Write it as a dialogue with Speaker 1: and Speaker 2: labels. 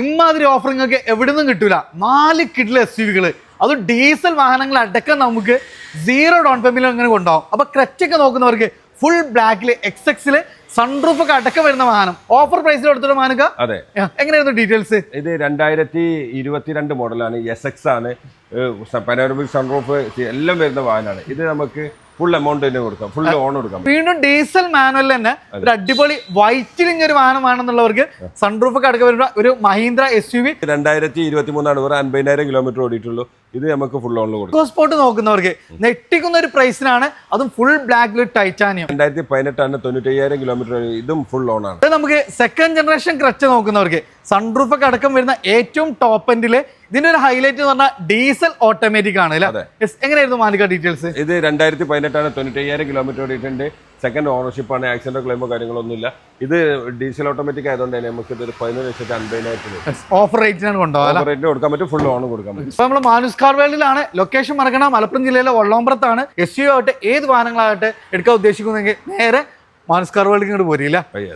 Speaker 1: ഇമാതിരി ഓഫറിംഗ് ഒക്കെ എവിടെ നിന്നും കിട്ടൂല. നാല് കിഡിലെ എസ് യു വികൾ അത് ഡീസൽ വാഹനങ്ങൾ അടക്കം നമുക്ക് സീറോ ഡൗൺ പേമെന്റിൽ അങ്ങനെ കൊണ്ടുപോകും. അപ്പൊ ക്രെറ്റൊക്കെ നോക്കുന്നവർക്ക് ഫുൾ ബ്ലാക്കിൽ എക്സ് എക്സിൽ സൺറൂഫ് ഒക്കെ അടക്കം വരുന്ന വാഹനം. ഓഫർ പ്രൈസിൽ എടുത്തിട്ട് മാനുക
Speaker 2: അതെ.
Speaker 1: എങ്ങനെയായിരുന്നു ഡീറ്റെയിൽസ്
Speaker 2: ഇത് രണ്ടായിരത്തി ഇരുപത്തിരണ്ട് മോഡലാണ് എസ് എക്സ് ആണ്. പനോരമിക് സൺറൂഫ് എല്ലാം വരുന്ന വാഹനമാണ്. ഇത് നമുക്ക് ഫുൾ എമൗണ്ട് തന്നെ കൊടുക്കാം. ഫുൾ ലോൺ കൊടുക്കാം
Speaker 1: വീണ്ടും ഡീസൽ മാനുവൽ തന്നെ ഒരു അടിപൊളി വൈറ്റിലിങ് ഒരു വാഹനമാണെന്നുള്ളവർക്ക് സൺറൂഫ് ഒക്കെ അടക്കം വരുന്ന ഒരു മഹീന്ദ്ര എസ് യു വി
Speaker 2: രണ്ടായിരത്തി ഇരുപത്തി മൂന്നാണ് വെറും അൻപതിനായിരം കിലോമീറ്റർ ഓടിയിട്ടുള്ളൂ. ഇത് നമുക്ക് ഫുൾ ലോണിൽ കൊടുക്കും.
Speaker 1: സ്പോർട്ട് സ്പോട്ട് നോക്കുന്നവർക്ക് നെറ്റിക്കുന്ന ഒരു പ്രൈസിനാണ് അതും ഫുൾ ബ്ലാക്കിൽ ടൈറ്റാനിയം
Speaker 2: രണ്ടായിരത്തി പതിനെട്ടാണ് തൊണ്ണൂറ്റയ്യായിരം കിലോമീറ്റർ ഇതും ഫുൾ ലോൺ
Speaker 1: ആണ്. നമുക്ക് സെക്കൻഡ് ജനറേഷൻ ക്രച്ച് നോക്കുന്നവർക്ക് സൺറൂഫ് ഒക്കെ അടക്കം വരുന്ന ഏറ്റവും ടോപ്പ് എൻഡിൽ ഇതിന്റെ ഒരു ഹൈലൈറ്റ് എന്ന് പറഞ്ഞാൽ ഡീസൽ ഓട്ടോമാറ്റിക് ആണ് അല്ലേ? എങ്ങനെയായിരുന്നു മാലിക ഡീറ്റെയിൽസ്
Speaker 2: ഇത് രണ്ടായിരത്തി പതിനെട്ടാണ് തൊണ്ണൂറ്റയ്യായിരം കിലോമീറ്റർ ഓടിയിട്ടുണ്ട്. സെക്കൻഡ് ഓണർഷിപ്പ് ആണ് ആക്സിഡന്റ് ക്ലെയിമോ കാര്യങ്ങളൊന്നുമില്ല. ഇത് ഡീസൽ ഓട്ടോമാറ്റിക് ആയതുകൊണ്ട് തന്നെ നമുക്ക് ഇത് പതിനൊന്ന് ലക്ഷത്തി അൻപതിനായിരത്തിന്
Speaker 1: ഓഫർ റേറ്റിനാണ് കൊണ്ടുപോകാം
Speaker 2: റേറ്റിന് കൊടുക്കാൻ പറ്റും ഫുൾ ഓൺ കൊടുക്കാൻ പറ്റും.
Speaker 1: ഇപ്പൊ നമ്മൾ മാനുസ് കാർ വേൾഡിലാണ് ലൊക്കേഷൻ മറക്കണം മലപ്പുറം ജില്ലയിലെ വള്ളോമ്പ്രത്താണ് എസ് യു ആവട്ടെ ഏത് വാഹനങ്ങളാകട്ടെ എടുക്കാൻ ഉദ്ദേശിക്കുന്നെങ്കിൽ നേരെ മാനുസ് കാർ ഇങ്ങോട്ട് പോരില്ല
Speaker 2: പയ്യെ